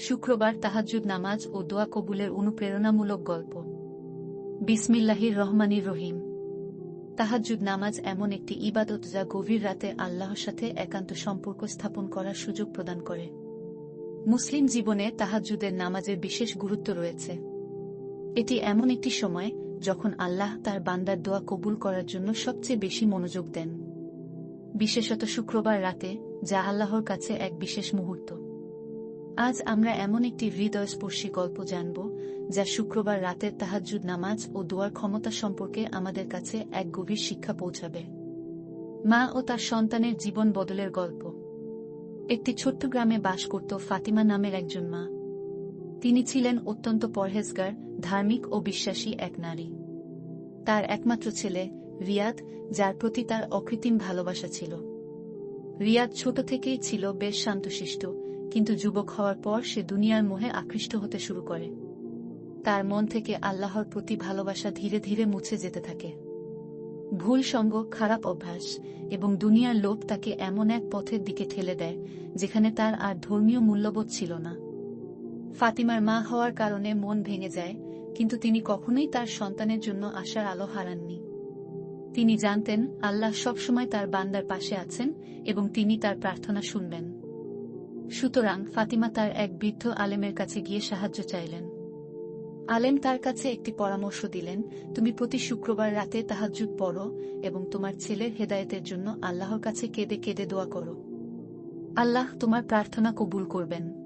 শুক্রবার তাহাজ্জুদ নামাজ ও দোয়া কবুলের অনুপ্রেরণামূলক গল্প। বিসমিল্লাহির রহমানির রহিম। তাহাজ্জুদ নামাজ এমন একটি ইবাদত যা গভীর রাতে আল্লাহর সাথে একান্ত সম্পর্ক স্থাপন করার সুযোগ প্রদান করে। মুসলিম জীবনে তাহাজ্জুদের নামাজের বিশেষ গুরুত্ব রয়েছে। এটি এমন একটি সময় যখন আল্লাহ তার বান্দার দোয়া কবুল করার জন্য সবচেয়ে বেশি মনোযোগ দেন। বিশেষত শুক্রবার রাতে যা আল্লাহর কাছে এক বিশেষ মুহূর্ত। আজ আমরা এমন একটি হৃদয়স্পর্শী গল্প জানব, যা শুক্রবার রাতের তাহাজ্জুদ নামাজ ও দোয়ার ক্ষমতা সম্পর্কে আমাদের কাছে এক গভীর শিক্ষা পৌঁছাবে। মা ও তার সন্তানের জীবন বদলের গল্প। একটি ছোট্ট গ্রামে বাস করত ফাতিমা নামের একজন মা। তিনি ছিলেন অত্যন্ত পরহেজগার, ধার্মিক ও বিশ্বাসী এক নারী। তার একমাত্র ছেলে, রিয়াদ, যার প্রতি তার অকৃত্রিম ভালোবাসা ছিল। রিয়াদ ছোট থেকেই ছিল বেশ শান্তশিষ্ট কিন্তু যুবক হওয়ার পর সে দুনিয়ার মোহে আকৃষ্ট হতে শুরু করে। তার মন থেকে আল্লাহর প্রতি ভালোবাসা ধীরে ধীরে মুছে যেতে থাকে। ভুল সঙ্গ, খারাপ অভ্যাস এবং দুনিয়ার লোভ তাকে এমন এক পথের দিকে ঠেলে দেয়, যেখানে তার আর ধর্মীয় মূল্যবোধ ছিল না। ফাতিমার মা হওয়ার কারণে মন ভেঙে যায়, কিন্তু তিনি কখনোই তার সন্তানের জন্য আশার আলো হারাননি। তিনি জানতেন, আল্লাহ সবসময় তার বান্দার পাশে আছেন এবং তিনি তার প্রার্থনা শুনবেন। সুতরাং ফাতিমা তার এক বৃদ্ধ আলেমের কাছে গিয়ে সাহায্য চাইলেন। আলেম তার কাছে একটি পরামর্শ দিলেন, তুমি প্রতি শুক্রবার রাতে তাহাজ্জুদ পড়ো এবং তোমার ছেলের হেদায়েতের জন্য আল্লাহর কাছে কেঁদে কেঁদে দোয়া করো। আল্লাহ তোমার প্রার্থনা কবুল করবেন।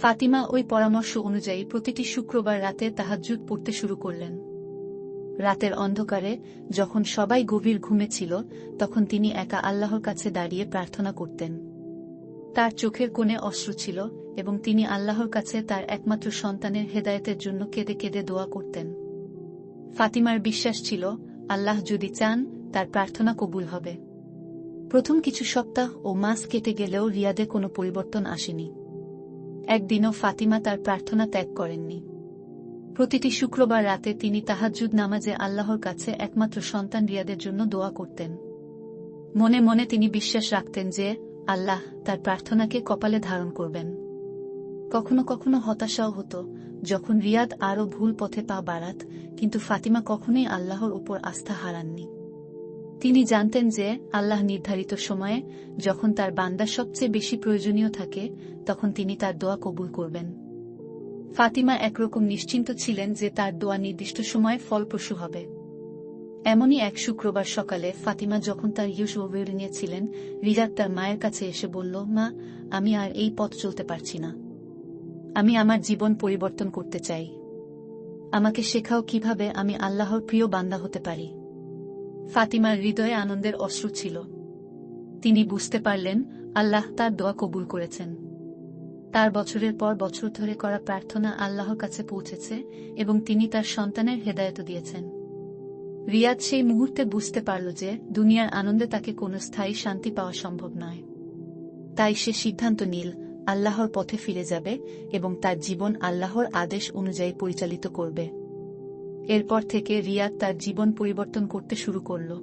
ফাতিমা ওই পরামর্শ অনুযায়ী প্রতিটি শুক্রবার রাতে তাহাজ্জুদ পড়তে শুরু করলেন। রাতের অন্ধকারে যখন সবাই গভীর ঘুমে ছিল, তখন তিনি একা আল্লাহর কাছে দাঁড়িয়ে প্রার্থনা করতেন। তার চোখের কোণে অশ্রু ছিল এবং তিনি আল্লাহর কাছে তার একমাত্র সন্তানের হেদায়েতের জন্য কেঁদে কেঁদে দোয়া করতেন। ফাতিমার বিশ্বাস ছিল, আল্লাহ যদি চান, তার প্রার্থনা কবুল হবে। প্রথম কিছু সপ্তাহ ও মাস কেটে গেলেও রিয়াদে কোনো পরিবর্তন আসেনি। একদিনও ফাতিমা তার প্রার্থনা ত্যাগ করেননি। প্রতিটি শুক্রবার রাতে তিনি তাহাজ্জুদ নামাজে আল্লাহর কাছে একমাত্র সন্তান রিয়াদের জন্য দোয়া করতেন। মনে মনে তিনি বিশ্বাস রাখতেন যে আল্লাহ তার প্রার্থনাকে কপালে ধারণ করবেন। কখনো কখনো হতাশাও হতো, যখন রিয়াদ আরও ভুল পথে পা বাড়াত, কিন্তু ফাতিমা কখনোই আল্লাহর উপর আস্থা হারাননি। তিনি জানতেন যে আল্লাহ নির্ধারিত সময়ে যখন তার বান্দা সবচেয়ে বেশি প্রয়োজনীয় থাকে, তখন তিনি তার দোয়া কবুল করবেন। ফাতিমা একরকম নিশ্চিন্ত ছিলেন যে তার দোয়া নির্দিষ্ট সময়ে ফলপ্রসূ হবে। এমনই এক শুক্রবার সকালে ফাতিমা যখন তার ইউসুবের নিয়েছিলেন, রিজাত তার মায়ের কাছে এসে বলল, মা, আমি আর এই পথ চলতে পারছি না। আমি আমার জীবন পরিবর্তন করতে চাই। আমাকে শেখাও কীভাবে আমি আল্লাহর প্রিয় বান্দা হতে পারি। ফাতিমার হৃদয়ে আনন্দের অশ্রু ছিল। তিনি বুঝতে পারলেন, আল্লাহ তার দোয়া কবুল করেছেন। তার বছরের পর বছর ধরে করা প্রার্থনা আল্লাহর কাছে পৌঁছেছে এবং তিনি তার সন্তানের হেদায়ত দিয়েছেন। রিয়াদ সেই মুহূর্তে বুঝতে পারল যে দুনিয়ার আনন্দে তাকে কোনো স্থায়ী শান্তি পাওয়া সম্ভব নয়। তাই সে সিদ্ধান্ত নিল, আল্লাহর পথে ফিরে যাবে এবং তার জীবন আল্লাহর আদেশ অনুযায়ী পরিচালিত করবে। এরপর থেকে রিয়াদ তার জীবন পরিবর্তন করতে শুরু করল।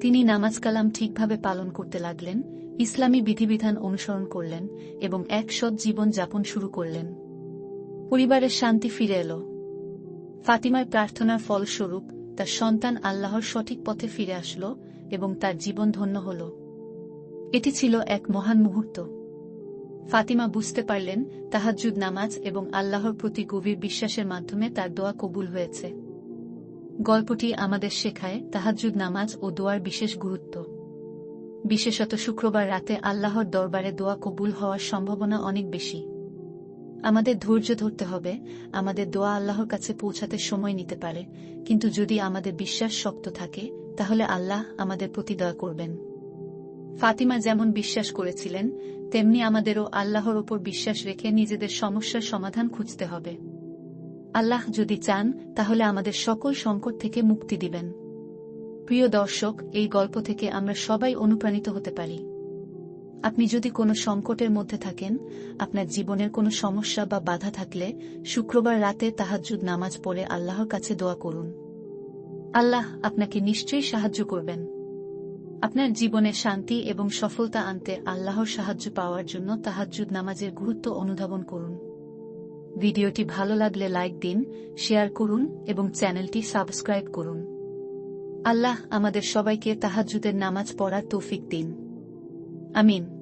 তিনি নামাজ কালাম ঠিকভাবে পালন করতে লাগলেন, ইসলামী বিধিবিধান অনুসরণ করলেন এবং এক সৎ জীবন যাপন শুরু করলেন। পরিবারের শান্তি ফিরে এল। ফাতিমার প্রার্থনার ফলস্বরূপ তার সন্তান আল্লাহর সঠিক পথে ফিরে আসলো এবং তার জীবন ধন্য হল। এটি ছিল এক মহান মুহূর্ত। ফাতিমা বুঝতে পারলেন, তাহাজ্জুদ নামাজ এবং আল্লাহর প্রতি গভীর বিশ্বাসের মাধ্যমে তার দোয়া কবুল হয়েছে। গল্পটি আমাদের শেখায় তাহাজ্জুদ নামাজ ও দোয়ার বিশেষ গুরুত্ব। বিশেষত শুক্রবার রাতে আল্লাহর দরবারে দোয়া কবুল হওয়ার সম্ভাবনা অনেক বেশি। আমাদের ধৈর্য ধরতে হবে, আমাদের দোয়া আল্লাহর কাছে পৌঁছাতে সময় নিতে পারে। কিন্তু যদি আমাদের বিশ্বাস শক্ত থাকে, তাহলে আল্লাহ আমাদের প্রতি দয়া করবেন। ফাতিমা যেমন বিশ্বাস করেছিলেন, তেমনি আমাদেরও আল্লাহর ওপর বিশ্বাস রেখে নিজেদের সমস্যার সমাধান খুঁজতে হবে। আল্লাহ যদি চান, তাহলে আমাদের সকল সংকট থেকে মুক্তি দিবেন। প্রিয় দর্শক, এই গল্প থেকে আমরা সবাই অনুপ্রাণিত হতে পারি। আপনি যদি কোনো সংকটের মধ্যে থাকেন, আপনার জীবনের কোনো সমস্যা বা বাধা থাকলে শুক্রবার রাতে তাহাজ্জুদ নামাজ পড়ে আল্লাহর কাছে দোয়া করুন। আল্লাহ আপনাকে নিশ্চয়ই সাহায্য করবেন। আপনার জীবনে শান্তি এবং সফলতা আনতে আল্লাহর সাহায্য পাওয়ার জন্য তাহাজ্জুদ নামাজের গুরুত্ব অনুধাবন করুন। ভিডিওটি ভালো লাগলে লাইক দিন, শেয়ার করুন এবং চ্যানেলটি সাবস্ক্রাইব করুন। আল্লাহ আমাদের সবাইকে তাহাজ্জুদের নামাজ পড়ার তৌফিক দিন। I mean.